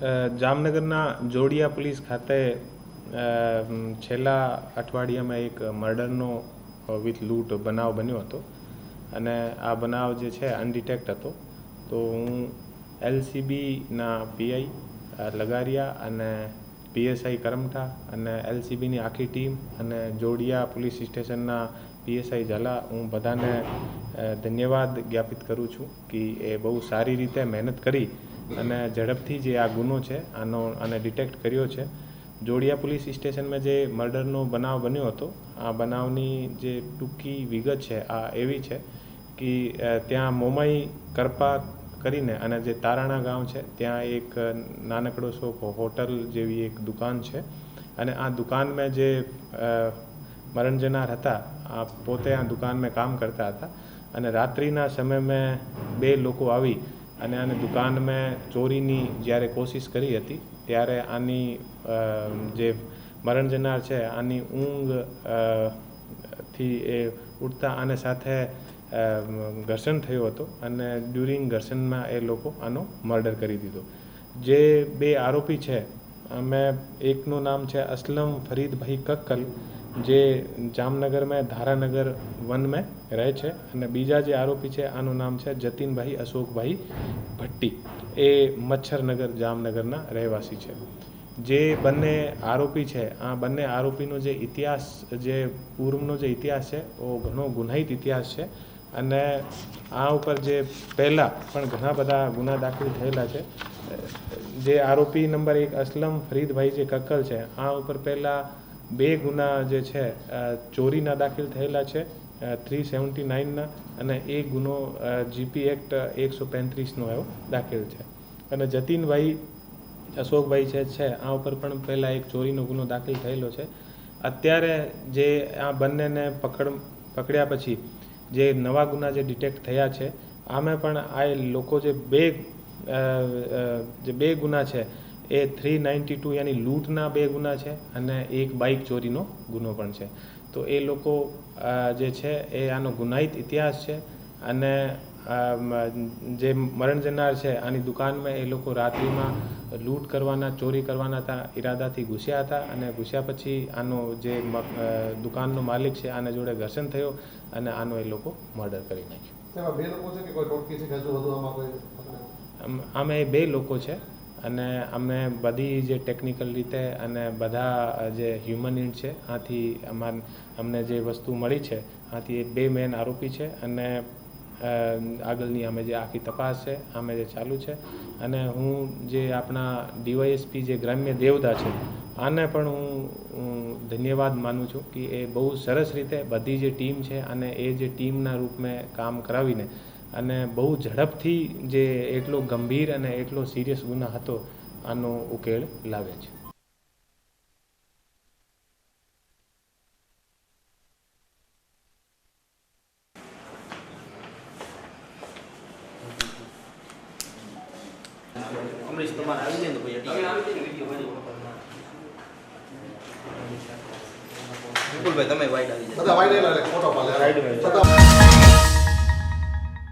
જામનગરના જોડિયા પોલીસ ખાતે છેલ્લા અઠવાડિયામાં એક મર્ડરનો વિથ લૂંટ બનાવ બન્યો હતો. અને આ બનાવ જે છે, અનડિટેક્ટ હતો. તો હું એલસીબીના પીઆઈ લગારિયા અને પીએસઆઈ કરમઠા અને એલસીબીની આખી ટીમ અને જોડિયા પોલીસ સ્ટેશનના પીએસઆઈ ઝાલા, હું બધાને ધન્યવાદ જ્ઞાપિત કરું છું કે એ બહુ સારી રીતે મહેનત કરી અને ઝડપથી જે આ ગુનો છે, આનો આને ડિટેક્ટ કર્યો છે. જોડિયા પોલીસ સ્ટેશનમાં જે મર્ડરનો બનાવ બન્યો હતો, આ બનાવની જે ટૂંકી વિગત છે, આ એવી છે કે ત્યાં મોમાઈ કરપા કરીને અને જે તારાણા ગામ છે, ત્યાં એક નાનકડો સો હોટલ જેવી એક દુકાન છે. અને આ દુકાનમાં જે મરણજનાર મરણ જનાર હતા, આ પોતે આ દુકાનમાં કામ કરતા હતા. અને રાત્રિના સમયમાં બે લોકો આવી અને આને દુકાનમાં ચોરીની જ્યારે કોશિશ કરી હતી, ત્યારે આની જે મરણ જનાર છે, આની ઊંઘથી એ ઉઠતા આને સાથે ઘર્ષણ થયો હતો અને ડ્યુરિંગ ઘર્ષણમાં એ લોકો આનો મર્ડર કરી દીધો. જે બે આરોપી છે, અમે એકનું નામ છે અસલમ ફરીદભાઈ કક્કલ જે જામનગરમાં ધારાનગર વનમાં રહે છે અને બીજા જે આરોપી છે, આનું નામ છે જતીનભાઈ અશોકભાઈ ભટ્ટી. એ મચ્છરનગર જામનગરના રહેવાસી છે. જે બંને આરોપી છે, આ બંને આરોપીનો જે ઇતિહાસ, જે પૂર્વનો જે ઇતિહાસ છે એ ઘણો ગુનાહિત ઇતિહાસ છે અને આ ઉપર જે પહેલાં પણ ઘણા બધા ગુના દાખલ થયેલા છે. જે આરોપી નંબર એક અસલમ ફરીદભાઈ જે કક્કલ છે, આ ઉપર પહેલાં બે ગુના જે છે ચોરીના દાખલ થયેલા છે થ્રી સેવન્ટી નાઇનના અને એ ગુનો જીપી એક્ટ એકસો પેંત્રીસનો એવો દાખલ છે. અને જતીનભાઈ, અશોકભાઈ છે છે, આ ઉપર પણ પહેલાં એક ચોરીનો ગુનો દાખલ થયેલો છે. અત્યારે જે આ બંનેને પકડ, પકડ્યા પછી જે નવા ગુના જે ડિટેક્ટ થયા છે, આમાં પણ આ લોકો જે બે જે બે ગુના છે એ થ્રી નાઇન્ટી ટુ યાની લૂંટના બે ગુના છે અને એક બાઇક ચોરીનો ગુનો પણ છે. તો એ લોકો જે છે એ આનો ગુનાહિત ઇતિહાસ છે અને જે મરણ જનાર છે આની દુકાનમાં એ લોકો રાત્રિમાં લૂંટ કરવાના ચોરી કરવાના હતા ઈરાદાથી ઘૂસ્યા હતા અને ઘૂસ્યા પછી આનો જે દુકાનનો માલિક છે આના જોડે ઘર્ષણ થયો અને આનો એ લોકો મર્ડર કરી નાખ્યો. આમાં એ બે લોકો છે. અને અમે બધી જે ટેકનિકલ રીતે અને બધા જે હ્યુમન ઇન્ટ છે, આથી અમાર, અમને જે વસ્તુ મળી છે, આથી એ બે મેન આરોપી છે અને આગળની અમે જે આખી તપાસ છે આમે જે ચાલુ છે. અને હું જે આપણા ડીવાયએસપી જે ગ્રામ્ય દેવતા છે, આને પણ હું ધન્યવાદ માનું છું કે એ બહુ સરસ રીતે બધી જે ટીમ છે અને એ જે ટીમના રૂપમાં કામ કરાવીને અને બહુ ઝડપથી જે એટલો ગંભીર અને એટલો સિરિયસ ગુના હતો આનો ઉકેલ લાવે છે. અમરીશ તમારે આવી જાય ને તો વિપુલભાઈ તમે વાઈટ આવી જાય. બધા વાઈડ ફોટો પાડે.